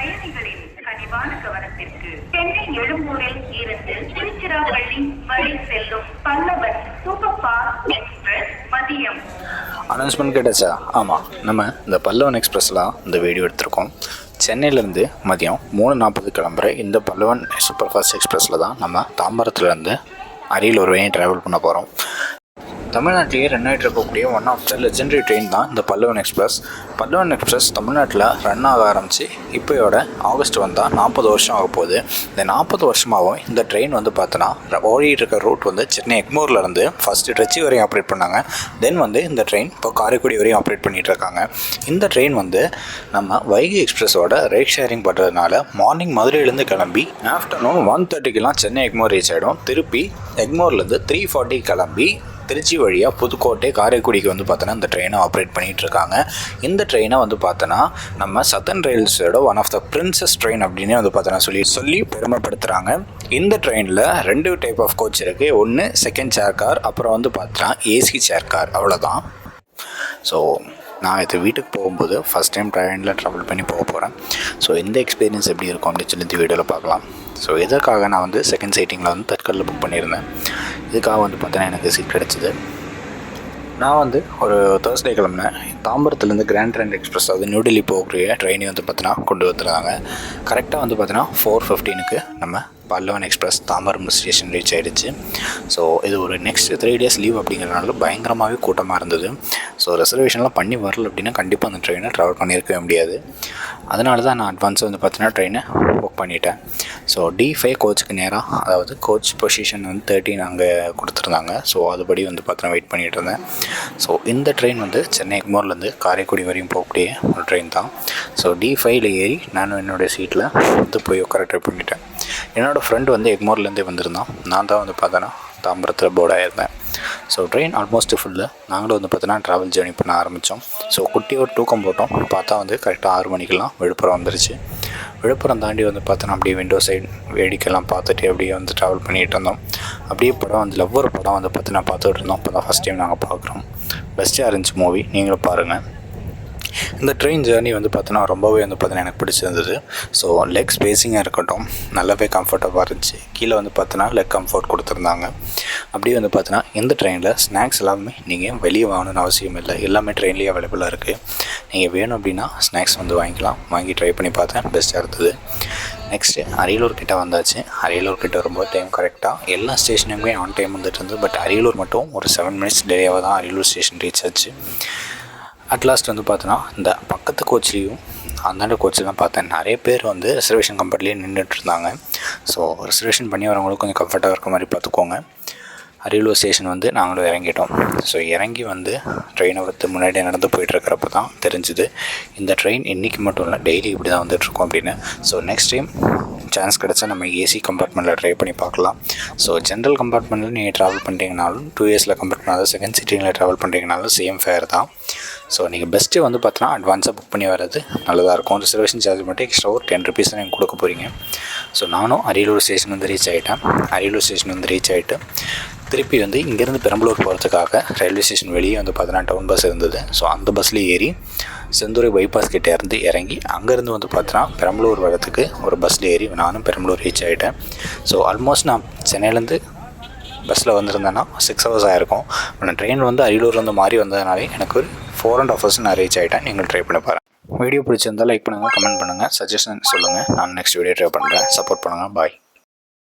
பயணிகளின் கனிவான கவனத்திற்கு சென்னை எழும்பூரில் இருந்து திருச்சிராப்பள்ளி வரை செல்லும் பல்லவன் சூப்பர் ஃபாஸ்ட் எக்ஸ்பிரஸ் மதியம். அனௌன்ஸ்மெண்ட் கேட்டாச்சா? ஆமாம் நம்ம இந்த பல்லவன் எக்ஸ்பிரஸில் இந்த வீடியோ எடுத்திருக்கோம். சென்னையிலேருந்து மதியம் மூணு நாற்பது கிளம்புற இந்த பல்லவன் சூப்பர் ஃபாஸ்ட் எக்ஸ்பிரஸில் தான் நம்ம தாம்பரத்துலேருந்து அரியலூர் வரையும் ட்ராவல் பண்ண போகிறோம் தமிழ்நாட்டிலேயே ரன் ஆகிட்டு இருக்கக்கூடிய one of the legendary train தான் இந்த பல்லவன் எக்ஸ்பிரஸ் பல்லவன் எக்ஸ்பிரஸ் தமிழ்நாட்டில் ரன் ஆக ஆரம்பித்து இப்போயோட ஆகஸ்ட் வந்தால் நாற்பது வருஷம் ஆக போகுது. இந்த நாற்பது வருஷமாகவும் இந்த ட்ரெயின் வந்து பார்த்தோன்னா ஓடிட்டு இருக்க ரூட் வந்து சென்னை எக்மூர்லேருந்து ஃபஸ்ட்டு ட்ரெச்சி வரையும் ஆப்ரேட் பண்ணாங்க. தென் வந்து இந்த ட்ரெயின் இப்போ காரைக்குடி வரையும் ஆப்ரேட் பண்ணிகிட்டு இருக்காங்க. இந்த ட்ரெயின் வந்து நம்ம வைகை எக்ஸ்பிரஸோட ரேட் ஷேரிங் பண்ணுறதுனால மார்னிங் மதுரையிலேருந்து கிளம்பி ஆஃப்டர்நூன் ஒன் தேர்ட்டிக்கெலாம் சென்னை எக்மோர் ரீச் ஆகிடும் திருப்பி எக்மோர்லேருந்து த்ரீ ஃபார்ட்டி கிளம்பி திருச்சி வழியாக புதுக்கோட்டை காரைக்குடிக்கு வந்து பார்த்தோன்னா இந்த ட்ரெயினை ஆப்ரேட் பண்ணிகிட்டு இருக்காங்க இந்த ட்ரெயினை வந்து பார்த்தோன்னா நம்ம southern ரயில்ஸோட one of the princess train அப்படின்னு வந்து பார்த்தோன்னா சொல்லி சொல்லி பெருமைப்படுத்துகிறாங்க இந்த ட்ரெயினில் ரெண்டு டைப் ஆஃப் கோச் இருக்குது ஒன்று செகண்ட் சேர் கார் அப்புறம் வந்து பார்த்தோன்னா ஏசி சேர் கார் அவ்வளோதான் ஸோ நான் இது வீட்டுக்கு போகும்போது ஃபஸ்ட் டைம் ட்ரெயினில் ட்ராவல் பண்ணி போக போகிறேன் ஸோ இந்த எக்ஸ்பீரியன்ஸ் எப்படி இருக்கும் அப்படின்னு சொல்லி இந்த வீடியோவில் பார்க்கலாம். ஸோ இதற்காக நான் வந்து செகண்ட் சைட்டிங்கில் வந்து தற்கல்ல புக் பண்ணியிருந்தேன்? இதுக்காக வந்து பார்த்தீங்கன்னா எனக்கு சீட் கிடச்சிது. நான் வந்து ஒரு தேர்ஸ்டே கிளம்புனேன். தாம்பரத்துலேருந்து கிராண்ட் ட்ரெண்ட் எக்ஸ்பிரஸ் அது நியூ டெல்லி போகக்கூடிய ட்ரெயினை வந்து பார்த்தீங்கன்னா கொண்டு வந்துருந்தாங்க கரெக்டாக வந்து பார்த்தீங்கன்னா ஃபோர் ஃபிஃப்டீனுக்கு நம்ம Pallavan express Tambaram station reach ஆகிடுச்சு ஸோ இது ஒரு நெக்ஸ்ட் த்ரீ டேஸ் லீவ் அப்படிங்கிறனால பயங்கரமாகவே கூட்டமாக இருந்தது. ஸோ ரிசர்வேஷன்லாம் பண்ணி வரல அப்படின்னா கண்டிப்பாக அந்த ட்ரெயினை ட்ராவல் பண்ணியிருக்கவே முடியாது. அதனால தான் நான் அட்வான்ஸ் வந்து பார்த்தீங்கன்னா ட்ரெயினை புக் பண்ணிட்டேன். ஸோ டி ஃபைவ் கோச்சுக்கு நேராக அதாவது கோச் பொசிஷன் வந்து தேர்ட்டின் அங்கே கொடுத்துருந்தாங்க. ஸோ அதுபடி வந்து பார்த்தோன்னா வெயிட் பண்ணிகிட்டு இருந்தேன். ஸோ இந்த ட்ரெயின் வந்து சென்னை எக்மோர்லேருந்து காரைக்குடி வரையும் போகக்கூடிய ஒரு ட்ரெயின் தான். ஸோ டி ஃபைவ்ல ஏறி நானும் என்னுடைய சீட்டில் வந்து போய் உட்கார ட்ரை பண்ணிட்டேன். என்னோடய ஃப்ரெண்டு வந்து எக்மோர்லேருந்தே வந்திருந்தான். நான் தான் வந்து பார்த்தேன்னா தாம்பரத்தில் போர்டாக இருந்தேன் ஸோ ட்ரெயின் ஆல்மோஸ்ட் ஃபுல்லு நாங்களும் வந்து பார்த்தோன்னா ட்ராவல் ஜேர்னி பண்ண ஆரம்பித்தோம் ஸோ குட்டி ஒரு தூக்கம் போட்டோம். பார்த்தா வந்து கரெக்டாக ஆறு மணிக்கெல்லாம் விழுப்புரம் வந்துருச்சு. விழுப்புரம் தாண்டி வந்து பார்த்தோன்னா அப்படியே விண்டோ சைடு வேடிக்கைலாம் பார்த்துட்டு அப்படியே வந்து ட்ராவல் பண்ணிகிட்டு இருந்தோம். அப்படியே படம் வந்து லவ்வர் படம் வந்து பார்த்து நான் பார்த்துட்டு இருந்தோம். இப்போ தான் ஃபஸ்ட் டைம் நாங்கள் பார்க்குறோம் பெஸ்ட்டாக இருந்துச்சு மூவி நீங்களும் பாருங்கள் இந்த ட்ரெயின் ஜேர்னி வந்து பார்த்தோன்னா ரொம்பவே வந்து பார்த்தீங்கன்னா எனக்கு பிடிச்சிருந்தது. ஸோ லெக் ஸ்பேஸிங்காக இருக்கட்டும் நல்லாவே கம்ஃபர்டபுளாக இருந்துச்சு. கீழே வந்து பார்த்தோன்னா லெக் கம்ஃபர்ட் கொடுத்துருந்தாங்க. அப்படியே வந்து பார்த்தோன்னா இந்த ட்ரெயினில் ஸ்நாக்ஸ் எல்லாமே நீங்கள் வெளியே வாங்கணும்னு அவசியம் இல்லை. எல்லாமே ட்ரெயின்லேயே அவைலபிளாக இருக்குது நீங்கள் வேணும் அப்படின்னா ஸ்நாக்ஸ் வந்து வாங்கிக்கலாம். வாங்கி ட்ரை பண்ணி பார்த்தேன் பெஸ்ட்டாக இருந்தது. நெக்ஸ்ட்டு அரியலூர் கிட்ட வந்தாச்சு. அரியலூர் கிட்ட வரும்போது டைம் கரெக்டாக எல்லா ஸ்டேஷனுமே ஆன் டைம் வந்துட்டு இருந்தது. பட் அரியலூர் மட்டும் ஒரு செவன் மினிட்ஸ் டிலேவாக தான் அரியலூர் ஸ்டேஷன் ரீச் ஆச்சு. அட்லாஸ்ட் வந்து பார்த்தோன்னா இந்த பக்கத்து கோச்லேயும் அந்தாண்ட கோச்சிலாம் பார்த்தேன். நிறைய பேர் வந்து ரிசர்வேஷன் கம்பெனிலேயே நின்றுட்டு இருந்தாங்க ஸோ ரிசர்வேஷன் பண்ணி வரவங்களுக்கு கொஞ்சம் கம்ஃபர்ட்டாக இருக்க மாதிரி பார்த்துக்கோங்க. அரியலூர் ஸ்டேஷன் வந்து நாங்களும் இறங்கிட்டோம். ஸோ இறங்கி வந்து ட்ரெயினை வந்து முன்னாடி நடந்து போயிட்டுருக்கிறப்ப தான் தெரிஞ்சுது. இந்த ட்ரெயின் இன்றைக்கி மட்டும் இல்லை டெய்லி இப்படி தான் வந்துட்டுருக்கோம் அப்படின்னு. ஸோ நெக்ஸ்ட் டைம் சான்ஸ் கிடச்சா நம்ம ஏசி கம்பார்ட்மெண்ட்டில் ட்ரை பண்ணி பார்க்கலாம். ஸோ ஜென்ரல் கம்பார்ட்மெண்ட்டில் நீங்கள் ட்ராவல் பண்ணுறீங்கனாலும் டூ இயர்ஸில் கம்பேர் பண்ணாலும் செகண்ட் சீட்டிங்கில் ட்ராவல் பண்ணுறீங்கனாலும் சேம் ஃபேர் தான். ஸோ நீங்கள் பெஸ்ட்டு வந்து பார்த்தோன்னா அட்வான்ஸாக புக் பண்ணி வர்றது நல்லதாக இருக்கும். ரிசர்வேஷன் சார்ஜ் மட்டும் எக்ஸ்ட்ரா ஒரு டென் ருபீஸ் நீங்கள் கொடுக்க போகிறீங்க ஸோ நானும் அரியலூர் ஸ்டேஷன் வந்து ரீச் ஆகிட்டேன் அரியலூர் ஸ்டேஷன் வந்து ரீச் ஆகிட்டு திருப்பி வந்து இங்கேருந்து பெரம்பலூர் போகிறதுக்காக ரயில்வே ஸ்டேஷன் வெளியே வந்து பார்த்தீங்கன்னா டவுன் பஸ் இருந்தது. ஸோ அந்த பஸ்ஸில் ஏறி செந்துறை பைபாஸ் கிட்டே இருந்து இறங்கி அங்கேருந்து வந்து பார்த்தோன்னா பெரம்பலூர் வரத்துக்கு ஒரு பஸ்ஸில் ஏறி நானும் பெரம்பலூர் ரீச் ஆகிட்டேன் ஸோ ஆல்மோஸ்ட் நான் சென்னையிலேருந்து பஸ்ஸில் வந்திருந்தேன்னா சிக்ஸ் ஹவர்ஸ் ஆகிருக்கும் நான் ட்ரெயின் வந்து அரியலூர்லேருந்து மாறி வந்ததுனாலே எனக்கு ஒரு ஃபோர் அண்ட் ஆஃப் ஹவர்ஸ் நான் ரீச் ஆகிட்டேன் நீங்கள் ட்ரை பண்ணி பாருங்கள் வீடியோ பிடிச்சிருந்தால் லைக் பண்ணுங்கள் கமெண்ட் பண்ணுங்கள் சஜஷன் சொல்லுங்கள் நான் நெக்ஸ்ட் வீடியோ ட்ரை பண்ணுறேன் சப்போர்ட் பண்ணுங்கள் பாய்